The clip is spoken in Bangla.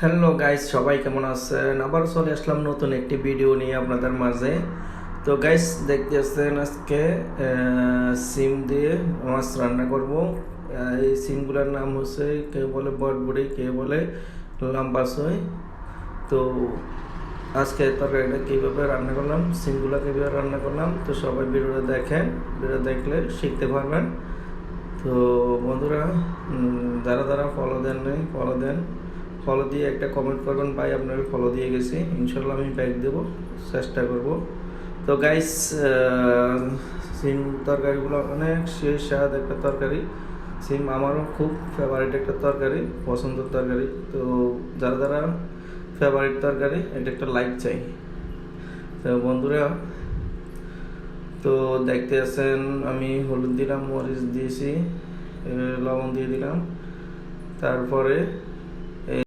হ্যালো গাইস, সবাই কেমন আছেন? আবার চলে আসলাম নতুন একটি ভিডিও নিয়ে আপনাদের মাঝে। তো গাইস, দেখতেছেন আজকে সিম দিয়ে মাছ রান্না করব। এই সিমগুলোর নাম হচ্ছে, কে বলে বটবুড়ি, কে বলে লাম্বাসই তো আজকে তরকারিটা কীভাবে রান্না করলাম, সিমগুলো কীভাবে রান্না করলাম, তো সবাই ভিডিওটা দেখেন ভিডিও দেখলে শিখতে পারবেন। তো বন্ধুরা যারা যারা ফলো দেন নাই ফলো দেন। ফলো দিয়ে একটা কমেন্ট করবেন, ভাই আপনাকে ফলো দিয়ে গেছি ইনশাল্লাহ আমি ব্যাক দেবো, চেষ্টা করব। তো গাইস সিম তরকারিগুলো অনেক শেষ স্বাদ একটা তরকারি। সিম আমারও খুব ফেভারিট একটা তরকারি, পছন্দের তরকারি। তো যারা যারা ফেভারিট তরকারি, এটা একটা লাইক চাই। তো বন্ধুরা, তো দেখতে আছেন, আমি হলুদ দিলাম, মরিচ দিয়েছি লবণ দিয়ে দিলাম। তারপরে